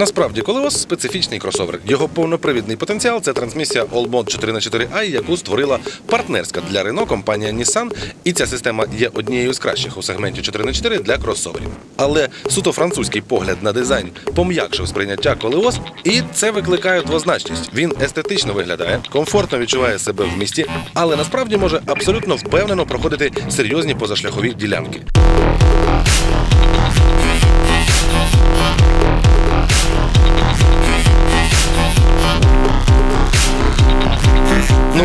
Насправді, колеос специфічний кросовер. Його повнопривідний потенціал це трансмісія Allmod 4х4i, яку створила партнерська для Renault компанія Nissan. І ця система є однією з кращих у сегменті 4х4 для кросоверів. Але суто французький погляд на дизайн пом'якшив сприйняття колеос, і це викликає двозначність. Він естетично виглядає, комфортно відчуває себе в місті, але насправді може абсолютно впевнено проходити серйозні позашляхові ділянки.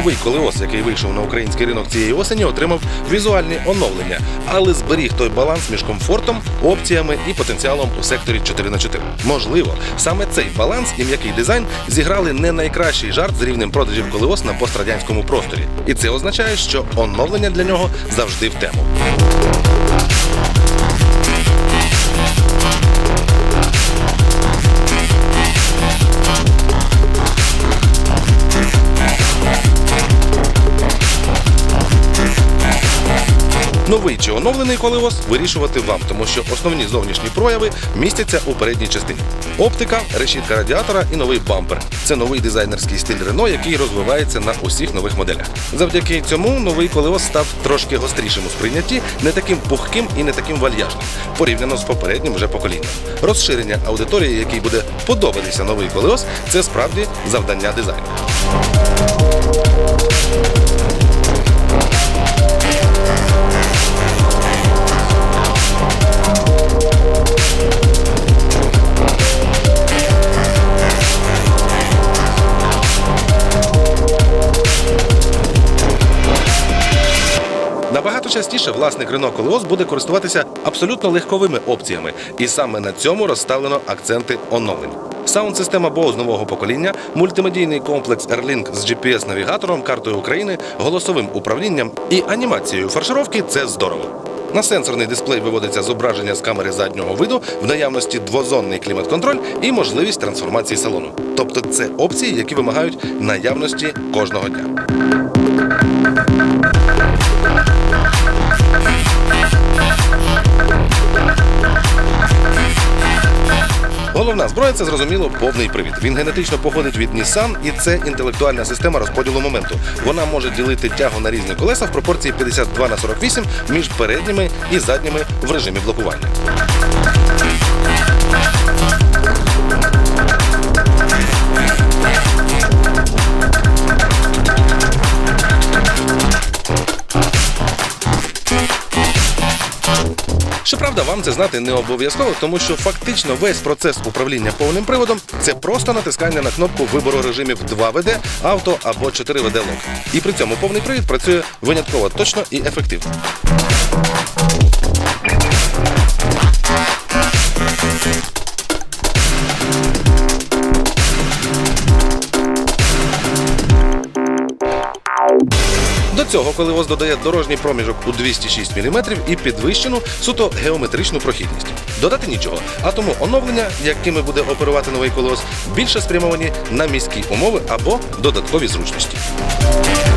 Новий колеос, який вийшов на український ринок цієї осені, отримав візуальні оновлення, але зберіг той баланс між комфортом, опціями і потенціалом у секторі 4х4. Можливо, саме цей баланс і м'який дизайн зіграли не найкращий жарт з рівнем продажів колеос на пострадянському просторі. І це означає, що оновлення для нього завжди в тему. Новий чи оновлений колеос вирішувати вам, тому що основні зовнішні прояви містяться у передній частині. Оптика, решітка радіатора і новий бампер. Це новий дизайнерський стиль Renault, який розвивається на усіх нових моделях. Завдяки цьому новий колеос став трошки гострішим у сприйнятті, не таким пухким і не таким вальяжним, порівняно з попереднім вже поколінням. Розширення аудиторії, якій буде подобатися новий колеос, це справді завдання дизайну. Частіше власник Renault Koleos буде користуватися абсолютно легковими опціями, і саме на цьому розставлено акценти оновлень. Саунд-система Bose нового покоління, мультимедійний комплекс Airlink з GPS-навігатором, картою України, голосовим управлінням і анімацією фаршировки це здорово. На сенсорний дисплей виводиться зображення з камери заднього виду, в наявності двозонний клімат-контроль і можливість трансформації салону. Тобто це опції, які вимагають наявності кожного дня. Головна зброя це зрозуміло повний привід. Він генетично походить від Nissan, і це інтелектуальна система розподілу моменту. Вона може ділити тягу на різні колеса в пропорції 52 на 48 між передніми і задніми в режимі блокування. Щоправда, вам це знати не обов'язково, тому що фактично весь процес управління повним приводом це просто натискання на кнопку вибору режимів 2WD, авто або 4WD лок. І при цьому повний привід працює винятково точно і ефективно. До цього колеос додає дорожній проміжок у 206 мм і підвищену суто геометричну прохідність. Додати нічого, а тому оновлення, якими буде оперувати новий колос, більше спрямовані на міські умови або додаткові зручності. –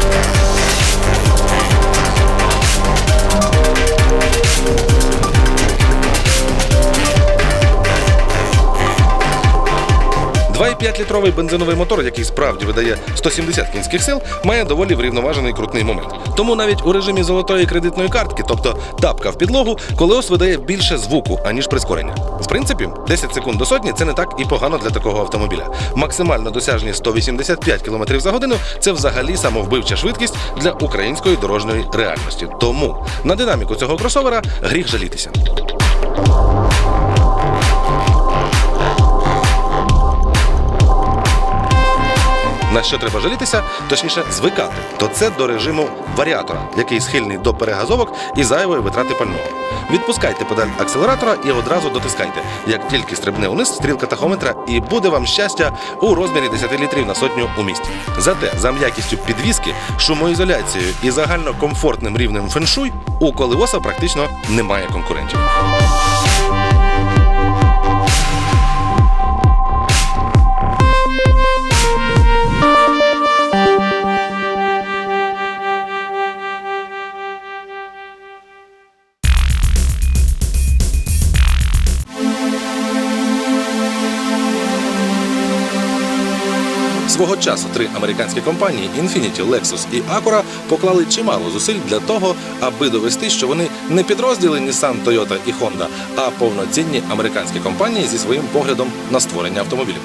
2,5-літровий бензиновий мотор, який справді видає 170 кінських сил, має доволі врівноважений крутний момент. Тому навіть у режимі золотої кредитної картки, тобто тапка в підлогу, колеос видає більше звуку, аніж прискорення. В принципі, 10 секунд до сотні це не так і погано для такого автомобіля. Максимально досяжні 185 км за годину це взагалі самовбивча швидкість для української дорожньої реальності. Тому на динаміку цього кросовера гріх жалітися. На що треба жалітися, точніше звикати, то це до режиму варіатора, який схильний до перегазовок і зайвої витрати пального. Відпускайте педаль акселератора і одразу дотискайте. Як тільки стрибне униз стрілка тахометра, і буде вам щастя у розмірі 10 літрів на сотню у місті. Зате за м'якістю підвіски, шумоізоляцією і загально комфортним рівнем феншуй у колеоса практично немає конкурентів. Свого часу три американські компанії Infiniti, Lexus і Acura поклали чимало зусиль для того, аби довести, що вони не підрозділи Nissan, Toyota і Honda, а повноцінні американські компанії зі своїм поглядом на створення автомобілів.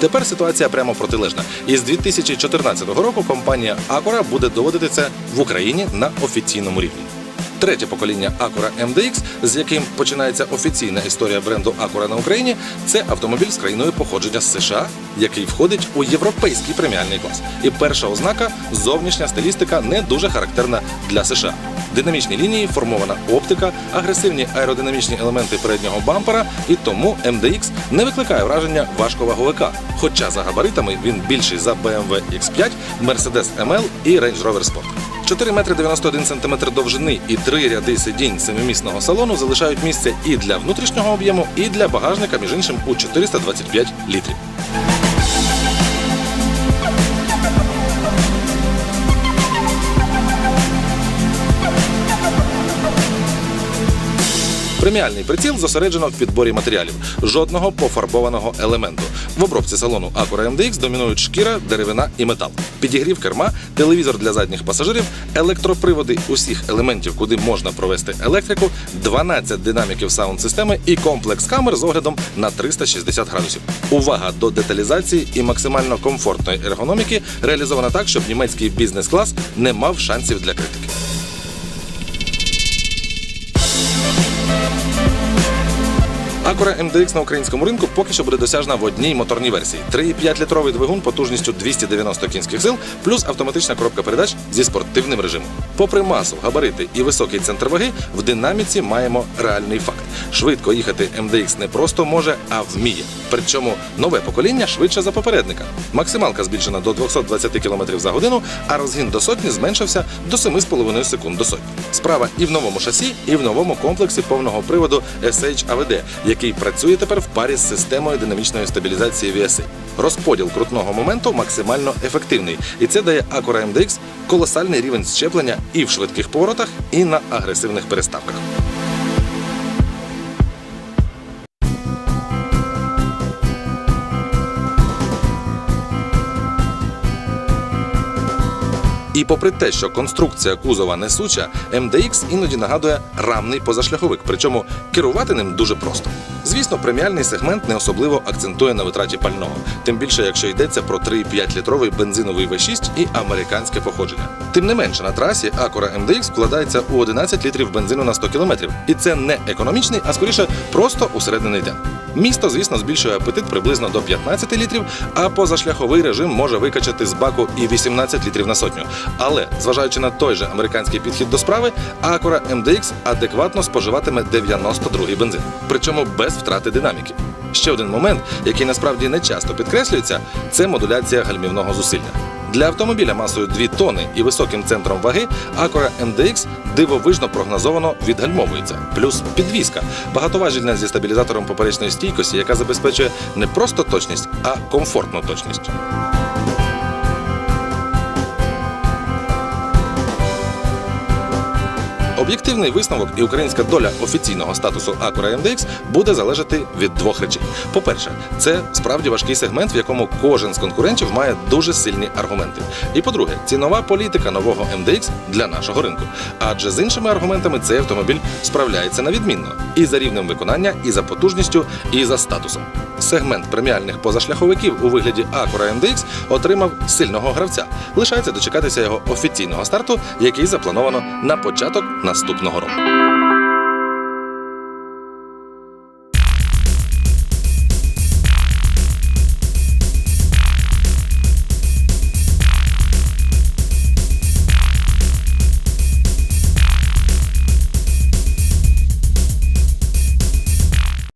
Тепер ситуація прямо протилежна. І з 2014 року компанія Acura буде доводити це в Україні на офіційному рівні. Третє покоління Acura MDX, з яким починається офіційна історія бренду Acura на Україні, це автомобіль з країною походження з США, який входить у європейський преміальний клас. І перша ознака зовнішня стилістика не дуже характерна для США. Динамічні лінії, формована оптика, агресивні аеродинамічні елементи переднього бампера, і тому MDX не викликає враження важковаговика. Хоча за габаритами він більший за BMW X5, Mercedes ML і Range Rover Sport. 4 метри 91 сантиметр довжини і три ряди сидінь семимісного салону залишають місце і для внутрішнього об'єму, і для багажника, між іншим, у 425 літрів. Преміальний приціл зосереджено в підборі матеріалів, жодного пофарбованого елементу. В обробці салону Acura MDX домінують шкіра, деревина і метал. Підігрів керма, телевізор для задніх пасажирів, електроприводи усіх елементів, куди можна провести електрику, 12 динаміків саунд-системи і комплекс камер з оглядом на 360 градусів. Увага до деталізації і максимально комфортної ергономіки реалізована так, щоб німецький бізнес-клас не мав шансів для критики. Acura MDX на українському ринку поки що буде досяжна в одній моторній версії: 3,5 літровий двигун потужністю 290 кінських сил, плюс автоматична коробка передач зі спортивним режимом. Попри масу, габарити і високий центр ваги, в динаміці маємо реальний факт: швидко їхати MDX не просто може, а вміє. Причому нове покоління швидше за попередника. Максималка збільшена до 220 км за годину, а розгін до сотні зменшився до 7,5 секунд до сотні. Справа і в новому шасі, і в новому комплексі повного приводу SH AVD, який працює тепер в парі з системою динамічної стабілізації VSA. Розподіл крутного моменту максимально ефективний, і це дає Acura MDX колосальний рівень щеплення і в швидких поворотах, і на агресивних переставках. І попри те, що конструкція кузова несуча, MDX іноді нагадує рамний позашляховик, причому керувати ним дуже просто. Звісно, преміальний сегмент не особливо акцентує на витраті пального, тим більше якщо йдеться про 3,5 літровий бензиновий V6 і американське походження. Тим не менше, на трасі Acura MDX вкладається у 11 літрів бензину на 100 кілометрів, і це не економічний, а скоріше просто усереднений темп. Місто, звісно, збільшує апетит приблизно до 15 літрів, а позашляховий режим може викачати з баку і 18 літрів на сотню. Але зважаючи на той же американський підхід до справи, Acura MDX адекватно споживатиме 92-й бензин, причому без втрати динаміки. Ще один момент, який насправді не часто підкреслюється, це модуляція гальмівного зусилля. Для автомобіля масою 2 тони і високим центром ваги Acura MDX дивовижно прогнозовано відгальмовується. Плюс підвізка, багатоважільна зі стабілізатором поперечної стійкості, яка забезпечує не просто точність, а комфортну точність. Об'єктивний висновок і українська доля офіційного статусу Acura MDX буде залежати від двох речей. По-перше, це справді важкий сегмент, в якому кожен з конкурентів має дуже сильні аргументи. І по-друге, цінова політика нового MDX для нашого ринку. Адже з іншими аргументами цей автомобіль справляється на відмінно і за рівнем виконання, і за потужністю, і за статусом. Сегмент преміальних позашляховиків у вигляді Acura MDX отримав сильного гравця. Лишається дочекатися його офіційного старту, який заплановано на початок наступного року.